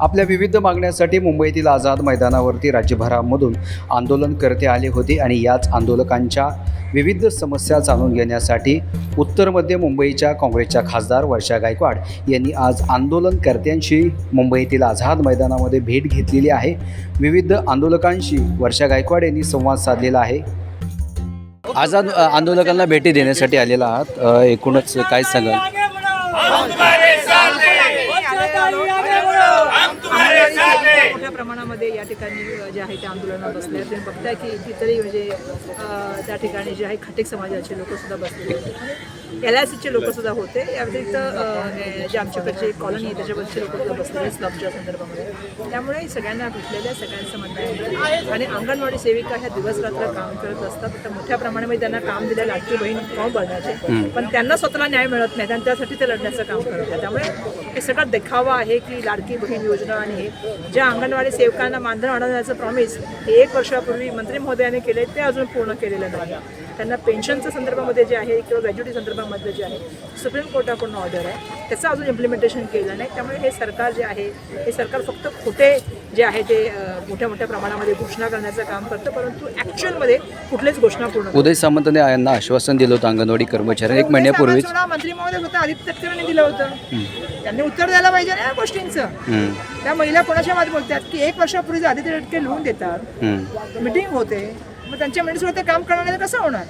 आपल्या विविध मागण्यासाठी मुंबईतील आझाद मैदानावरती राज्यभरामधून आंदोलन करते आले होते आणि याच आंदोलकांच्या विविध समस्या जाणून घेण्यासाठी उत्तर मध्य मुंबईच्या काँग्रेसच्या खासदार वर्षा गायकवाड यांनी आज आंदोलनकर्त्यांशी मुंबईतील आझाद मैदानामध्ये भेट घेतलेली आहे. विविध आंदोलकांशी वर्षा गायकवाड यांनी संवाद साधलेला आहे. आझाद आंदोलकांना भेटी देण्यासाठी आलेला आहात. एकूणच काय सांगाल? प्रमाणामध्ये या ठिकाणी जे आहे ते आंदोलनं बसले आहेत. तुम्ही बघताय की इतरही म्हणजे त्या ठिकाणी जे आहे खटिक समाजाचे लोक सुद्धा बसलेले होते. एल आय सीचे लोक सुद्धा होते. या व्यतिरिक्त हे जे आमच्याकडचे कॉलनी आहे त्याच्यावरचे लोक सुद्धा बसलेले स्लबच्या संदर्भामध्ये. त्यामुळे सगळ्यांना भेटलेल्या सगळ्यांचं म्हणणं आहे आणि अंगणवाडी सेविका ह्या दिवस रात्र काम करत असतात. तर मोठ्या प्रमाणामध्ये त्यांना काम दिलं लाडकी बहीण फॉर्म भरण्याचे. पण त्यांना स्वतःला न्याय मिळत नाही. आणि त्यासाठी ते लढण्याचं काम करत आहेत. त्यामुळे हे सगळं देखावा आहे की लाडकी बहीण योजना आणि हे ज्या अंगणवाडी सेवकांना मानधन वाढवण्याचं प्रॉमिस हे एक वर्षापूर्वी मंत्री महोदयाने केले ते अजून पूर्ण केलेलं नाही. त्यांना पेन्शनच्या संदर्भामध्ये जे आहे किंवा ग्रॅज्युटी संदर्भामध्ये जे आहे सुप्रीम कोर्टाकडून ऑर्डर आहे. त्याचं अजून इम्प्लिमेंटेशन केलं नाही. त्यामुळे हे सरकार जे आहे हे सरकार फक्त खोटे जे आहे ते मोठ्या मोठ्या प्रमाणामध्ये घोषणा करण्याचं काम करतं परंतु ॲक्च्युअलमध्ये कुठलीच घोषणा पूर्ण उदय सामंतने यांना आश्वासन दिलं होतं अंगणवाडी कर्मचारी एक सामंत मंत्री महोदय होता आदित्य तटकरेंनी दिलं होतं. त्यांनी उत्तर द्यायला पाहिजे ना या गोष्टींचं. त्या महिला कोणाच्या मध्ये बोलतात की एक वर्षापूर्वी आदित्य तटकरे लिहून देतात. मिटिंग होते. मग त्यांच्या मिनिट्सवर ते काम करणार कसं होणार?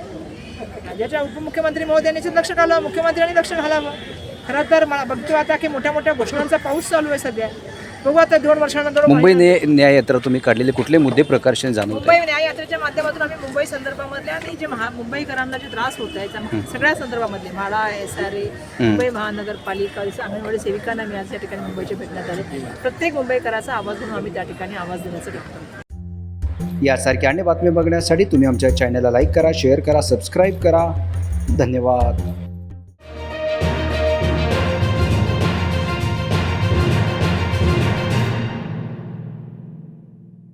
राज्याच्या उपमुख्यमंत्री महोदयांनी लक्ष घालावं मुख्यमंत्र्यांनी लक्ष घालावं. खरं तर मला बघतो आता की मोठ्या मोठ्या घोषणांचा पाऊस चालू आहे सध्या. बघू आता दोन वर्षानंतर मुंबई न्याय यात्रा तुम्ही काढलेले कुठले मुद्दे प्रकर्षण जाणवत मुंबई न्याय यात्रेच्या माध्यमातून आम्ही मुंबई संदर्भामधल्या आणि जे महा मुंबईकरांना जे त्रास होत आहे सगळ्या संदर्भामधले MHADA S R A Mumbai महानगरपालिका जसं अंगणवाडी सेविकांना मी आज या ठिकाणी मुंबईचे भेटण्यात आले. प्रत्येक मुंबईकराचा आवाज म्हणून आम्ही त्या ठिकाणी आवाज देण्याचं ठरवतो यासारख्या अन्य बातम्या बघण्यासाठी तुम्ही आमच्या चॅनलला लाईक करा शेअर करा सबस्क्राईब करा. धन्यवाद.